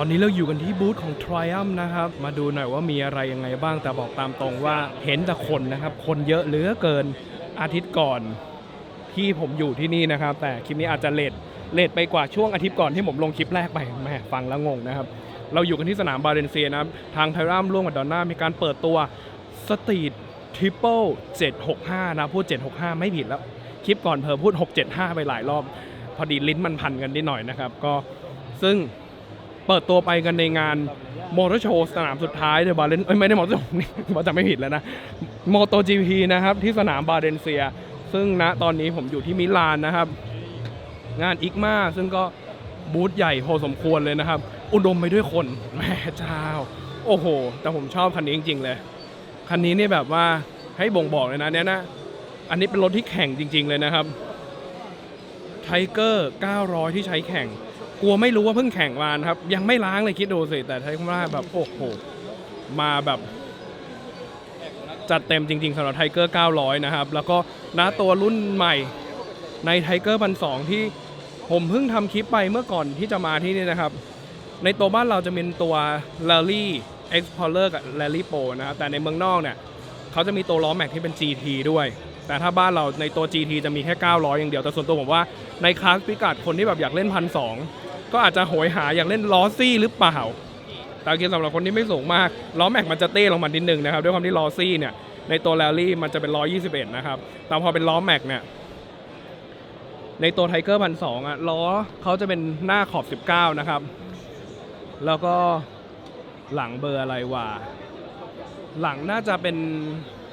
ตอนนี้เราอยู่กันที่บูธของ Triumph นะครับ มาดูหน่อยว่ามีอะไรยังไงบ้าง แต่บอกตามตรงว่าเห็นแต่คนนะครับ คนเยอะเหลือเกินอาทิตย์ก่อนที่ผมอยู่ที่นี่นะครับ แต่คลิปนี้อาจจะเลทเลทไปกว่าช่วงอาทิตย์ก่อนที่ผมลงคลิปแรกไปแม่ฟังแล้วงงนะครับ เราอยู่กันที่สนามบาเลนเซียนะครับทาง Triumph ร่วมกับดอนน่ามีการเปิดตัวสตรีททริปเปิล765 นะ พูด 765 ไม่ผิดแล้ว คลิปก่อนเพอพูด 675 ไปหลายรอบ พอดีลิ้นมันพันกันนิดหน่อยนะครับ ก็ซึ่ง เปิดตัวไปกันในงานมอเตอร์โชว์สนามสุดท้ายเดบาเลนเอ้ยไม่ได้มอเตอร์โชว์นี่ว่าจะไม่ผิดแล้วนะมอ t o GP นะครับที่สนามบาเลนเซีย ซึ่งณตอนนี้ผมอยู่ที่มิลานนะครับ งานอิกมาซึ่งก็บูธใหญ่พอสมควรเลยนะครับ อุดมไปด้วยคนแม่เจ้า โอ้โห แต่ผมชอบคันนี้จริง ๆ เลย คันนี้นี่แบบว่าให้บ่งบอกเลยนะเนี่ยนะ อันนี้เป็นรถที่แข่งจริง ๆ เลยนะครับไทเกอร์900 ที่ใช้แข่ง กลัวไม่รู้ว่าเพิ่งแข่งมานะครับ ยังไม่ล้างเลยคิดดูสิ แต่ไทยคำว่าแบบโอ้โห มาแบบจัดเต็มจริงๆสำหรับไทเกอร์900 นะครับ แล้วก็ณตัวรุ่นใหม่ในไทเกอร์พันสที่ผมเพิ่งทำคลิปไปเมื่อก่อนที่จะมาที่นี่นะครับ ในตัวบ้านเราจะเป็นตัว Rally Explorer กับ Rally Pro นะครับ แต่ในเมืองนอกเนี่ยเขาจะมีตัวล้อแม็กที่เป็น GT ด้วย แต่ถ้าบ้านเราในตัว GT จะมีแค่ 900 อย่างเดียว แต่ส่วนตัวผมว่าในคลาสพิกัดคนที่แบบอยากเล่นพันส ก็อาจจะโหยหาอย่ากเล่นล้อซี่หรือเปล่าแต่คิดสำหรับคนที่ไม่สูงมากล้อแม็กมันจะเต้ลงมานิดนึงนะครับด้วยความที่ล้อซี่เนี่ยในตัวแรลลี่มันจะเป็น121 นะครับแต่พอเป็นล้อแม็กเนี่ยในตัวไทเกอร์พันสองอะล้อเขาจะเป็นหน้าขอบ 19 นะครับ แล้วก็หลังเบอร์อะไรวะหลังน่าจะเป็น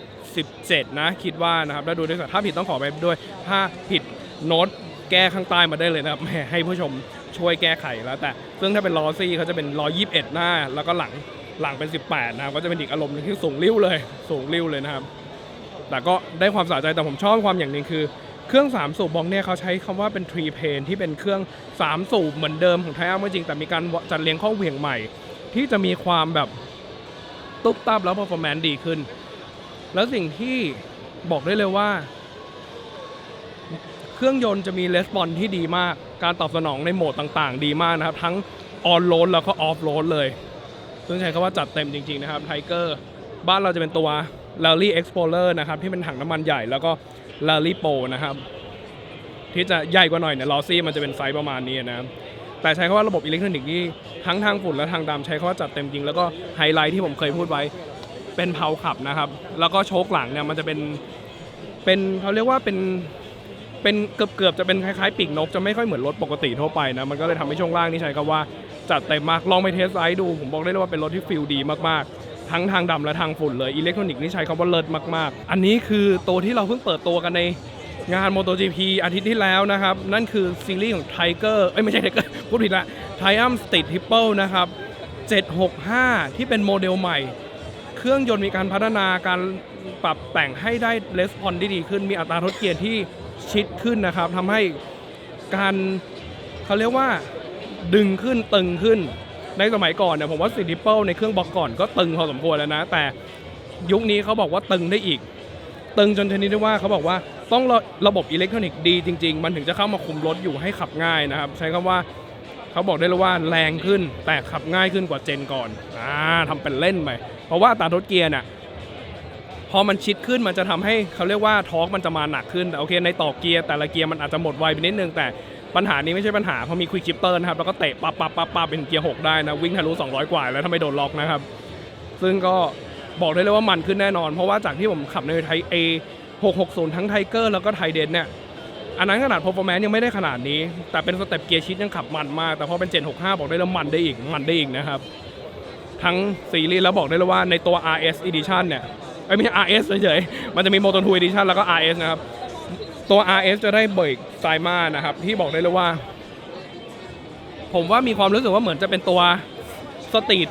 17 นะคิดว่านะครับแล้วดูด้วยกันถ้าผิดต้องขอไปด้วย ถ้าผิดโน้ตแก้ข้างใต้มาได้เลยนะครับให้ผู้ชม ช่วยแก้ไขแล้วแต่ ซึ่งถ้าเป็นลอซี่เขาจะเป็นลอ21 หน้า แล้วก็หลังหลังเป็น 18 นะครับ ก็จะเป็นอีกอารมณ์หนึงที่สูงริ้วเลย สูงริ้วเลยนะครับ แต่ก็ได้ความสะใจแต่ผมชอบความอย่างหนึ่งคือเครื่อง 3 สูบบองเนี่ยเขาใช้คำว่าเป็น3เพนที่เป็นเครื่อง 3 สูบเหมือนเดิมของไทอัมจริง แต่มีการจัดเรียงข้อเหวี่ยงใหม่ ที่จะมีความแบบตุ๊บตับแล้ว performance ดีขึ้น แล้วสิ่งที่บอกได้เลยว่า เครื่องยนต์จะมีレスปอนที่ดีมาก การตอบสนองในโหมดต่างๆ ดีมากนะครับ ทั้งออนโ a ดแล้วก็ออฟโ a ดเลย ซึ่งใช้คำว่าจัดเต็มจริง ๆ นะครับไทเกอร์บ้านเราจะเป็นตัว Rally Explorer นะครับ ที่เป็นถังน้ำมันใหญ่แล้วก็ Rally Pro นะครับ ที่จะใหญ่กว่าหน่อยเนี่ยลอซี่มันจะเป็นไซส์ประมาณนี้นะครับแต่ใช้คำว่าระบบอิเล็กทรอนิกส์นี่ทั้งทางฝุ่นและทางดำใช้คำว่าจัดเต็มจริงแล้วก็ไฮไลท์ที่ผมเคยพูดไว้เป็นเพาขับนะครับ แล้วก็โชคหลังเนี่ยมันจะเป็นเป็นเขาเรียกว่าเป็น เป็นเกือบเกือบจะเป็นคล้ายๆปีกนก จะไม่ค่อยเหมือนรถปกติทั่วไปนะมันก็เลยทำให้ช่วงล่างนี่ใช้คำว่าจัดเต็มมากลองไปเทสไลด์ดูผมบอกได้เลยว่าเป็นรถที่ฟิลดีมากๆ ทั้งทางดำและทางฝุ่นเลยอิเล็กทรอนิกส์นี่ใช้คำว่าเลิศมากๆ อันนี้คือตัวที่เราเพิ่งเปิดตัวกันในงาน MotoGP อาทิตย์ที่แล้วนะครับ นั่นคือซีรีส์ของ Tiger เอ้ยไม่ใช่ Tiger พูดผิดละ Triumph Street Triple นะครับ 765 ที่เป็นโมเดลใหม่ เครื่องยนต์มีการพัฒนาการปรับแต่งให้ได้レスปอนที่ดีขึ้นมีอัตราทดเกียร์ที่ ชิดขึ้นนะครับทำให้การเขาเรียกว่าดึงขึ้นตึงขึ้น ในสมัยก่อนเนี่ยผมว่าสิดิเปิลในเครื่องบล็อกก่อนก็ตึงพอสมควรแล้วนะ แต่ยุคนี้เขาบอกว่าตึงได้อีก ตึงจนชนิดที่ว่าเขาบอกว่าต้องระระบบอิเล็กทรอนิกส์ดีจริง ๆ มันถึงจะเข้ามาคุมรถอยู่ให้ขับง่ายนะครับ ใช้คำว่าเขาบอกได้เลยว่าแรงขึ้นแต่ขับง่ายขึ้นกว่าเจนก่อนอ่าทำเป็นเล่นไปเพราะว่าอัตาทดเกียร์น่ะ พอมันชิดขึ้นมันจะทำให้เขาเรียกว่าทอร์กมันจะมาหนักขึ้นแต่โอเคในต่อเกียร์แต่ละเกียร์มันอาจจะหมดไวไปนิดนึงแต่ปัญหานี้ไม่ใช่ปัญหาเพราะมีควิกชิปเตอร์นะครับแล้วก็เตะปั๊บปั๊บปั๊บปั๊บเป็นเกียร์หกได้นะวิ่งทะลุ200 กว่า แล้วถ้าไม่โดนล็อกนะครับ ซึ่งก็บอกได้เลยว่ามันขึ้นแน่นอน เพราะว่าจากที่ผมขับในไทย A 660 ทั้งไทเกอร์แล้วก็ไทเดนเนี่ยอันนั้นขนาด performance ยังไม่ได้ขนาดนี้ แต่เป็นสเต็ปเกียร์ชิดยังขับมันมาก แต่พอเป็น Gen 65 บอกได้แล้วมันได้อีกมันได้อีกนะครับ ทั้งซีรีส์แล้วบอกได้เลยว่าในตัว RS Edition เนี่ย เอ้ยไม่ใช่ RS เฉยๆมันจะมี Moto 2 Edition แล้วก็ RS นะครับ ตัว RS จะได้เบรกไซมานะครับ ที่บอกได้เลยว่า ผมว่ามีความรู้สึกว่าเหมือนจะเป็นตัวสตรีท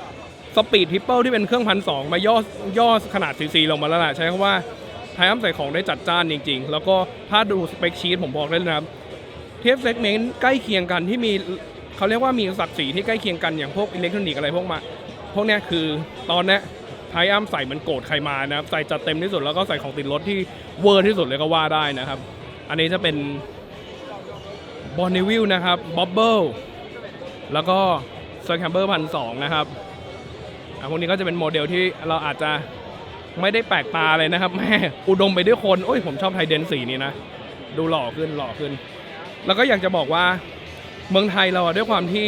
สปีดทิปเปิลที่เป็นเครื่องพันสองมาย่อย่อขนาดซีซีลงมาแล้วแหละใช้คำว่าไทอัมใส่ของได้จัดจ้านจริง ๆ แล้วก็ถ้าดูสเปคชีตผมบอกได้เลยนะครับเทียบเซกเมนต์ใกล้เคียงกันที่มีเขาเรียกว่ามีศักดิ์ศรีที่ใกล้เคียงกันอย่างพวกอิเล็กทรอนิกส์อะไรพวกมา พวกเนี้ยคือตอนนี้ ไทอัมใส่มันโกรธใครมานะครับ ใส่จัดเต็มที่สุดแล้วก็ใส่ของติดรถที่เวอร์ที่สุดเลยก็ว่าได้นะครับ อันนี้จะเป็นบอนนิวิลนะครับบ๊อบเบิลแล้วก็เซอร์แคมเบอร์พันสองนะครับอะพวกนี้ก็จะเป็นโมเดลที่เราอาจจะไม่ได้แปลกตาเลยนะครับแม่อุดมไปด้วยคน โอ้ยผมชอบไทเดนสีนี้นะ ดูหล่อขึ้นหล่อขึ้น แล้วก็อยากจะบอกว่าเมืองไทยเราด้วยความที่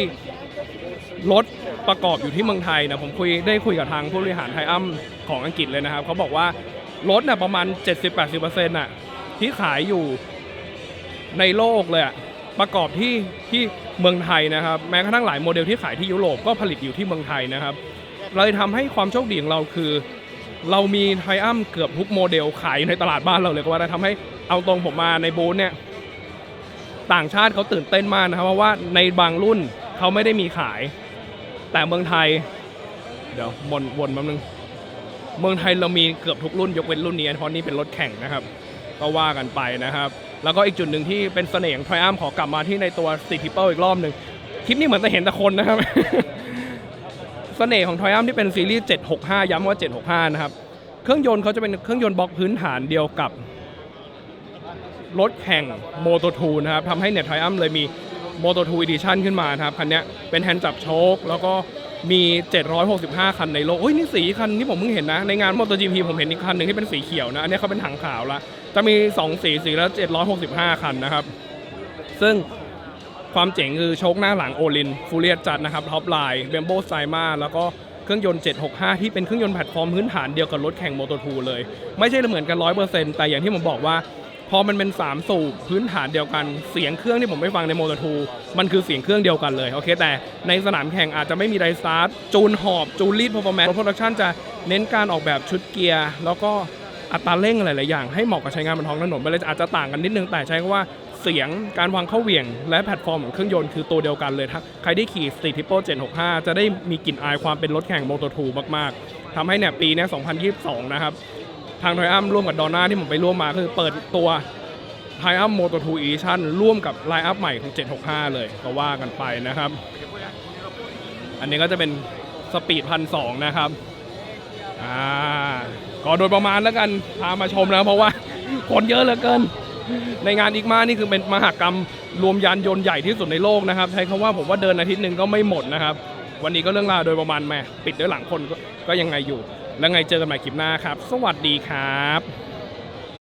รถประกอบอยู่ที่เมืองไทยนะผมคุยได้คุยกับทางผู้บริหารไทอัมของอังกฤษเลยนะครับเขาบอกว่ารถน่ะประมาณ 70-80%น่ะที่ขายอยู่ในโลกเลยอะประกอบที่ที่เมืองไทยนะครับ แม้กระทั่งหลายโมเดลที่ขายที่ยุโรปก็ผลิตอยู่ที่เมืองไทยนะครับเลยทำให้ความโชคดีของเราคือ เรามีไทอัมเกือบทุกโมเดลขายอยู่ในตลาดบ้านเราเลยก็ว่าได้ทำให้เอาตรงผมมาในบูธเนี่ยต่างชาติเขาตื่นเต้นมากนะครับเพราะว่าในบางรุ่น เขาไม่ได้มีขาย แต่เมืองไทย เดี๋ยววนวนแป๊บนึง เมืองไทยเรามีเกือบทุกรุ่นยกเว้นรุ่นนี้เพราะนี่เป็นรถแข่งนะครับ ก็ว่ากันไปนะครับ แล้วก็อีกจุดหนึ่งที่เป็นเสน่ห์ของไทอัมขอกลับมาที่ในตัวสติทิปเปิลอีกรอบหนึ่งคลิปนี้เหมือนจะเห็นแต่คนนะครับเสน่ห์ของไทอัมที่เป็นซีรีส์ 765 ย้ำว่า 765 นะครับ เครื่องยนต์เขาจะเป็นเครื่องยนต์บล็อกพื้นฐานเดียวกับรถแข่ง Moto 2นะครับทำให้เน็ตไทอัมเลยมี Moto 2 Edition ขึ้นมานะครับ คันนี้เป็นแฮนด์จับโชค แล้วก็มี 765 คันในโลกโอ้ย นี่สีคันที่ผมเพิ่งเห็นนะ ในงาน MotoGP ผมเห็นอีกคันหนึ่งที่เป็นสีเขียวนะ อันนี้เขาเป็นถังขาวละ จะมี 2 สีสีละ765 คันนะครับ ซึ่งความเจ๋งคือโชคหน้าหลังโอลินฟูเรียจัดนะครับท็อปไลน์เบมโบไซมาแล้วก็เครื่องยนต์ 765 ที่เป็นเครื่องยนต์แพลตฟอร์มพื้นฐานเดียวกับรถแข่ง Moto 2เลย ไม่ใช่เหมือนกัน 100%แต่อย่างที่ผมบอกว่า พอมันเป็น3สูบพื้นฐานเดียวกันเสียงเครื่องที่ผมไปฟังใน Moto 2มันคือเสียงเครื่องเดียวกันเลยโอเคแต่ในสนามแข่งอาจจะไม่มีไดสตาร์ทจูนหอบจูนลีดพอร์ฟอร์แมนซ์โปรดักชันจะเน้นการออกแบบชุดเกียร์ แล้วก็อัตราเร่งหลายๆอย่างให้เหมาะกับใช้งานบนท้องถนนมันเลยอาจจะต่างกันนิดนึงแต่ใช้ว่าเสียงการวางเข้าเหวี่ยง และแพลตฟอร์มของเครื่องยนต์คือตัวเดียวกันเลยถ้าใครได้ขี่ Street Triple 765จะได้มีกลิ่นอายความเป็นรถแข่ง Moto 2มากๆทำให้เนี่ยปีนี้ย2022 นะครับ ทางไทอัมร่วมกับดอน่าที่ผมไปร่วมมาคือเปิดตัวไทอัมโมโต2 Edition ร่วมกับไลน์อัพใหม่ของ 765 เลยก็ว่ากันไปนะครับ อันนี้ก็จะเป็นสปีดพันสองนะครับอ่าก็โดยประมาณแล้วกันพามาชมนะเพราะว่าคนเยอะเหลือเกิน ในงานอีกมานี่คือเป็นมหกรรมรวมยานยนต์ใหญ่ที่สุดในโลกนะครับ ใช้คำว่าผมว่าเดินอาทิตย์หนึ่งก็ไม่หมดนะครับ วันนี้ก็เรื่องราวโดยประมาณแม่ปิดด้วยหลังคนก็ยังไงอยู่ แล้วไงเจอกันใหม่คลิปหน้าครับ สวัสดีครับ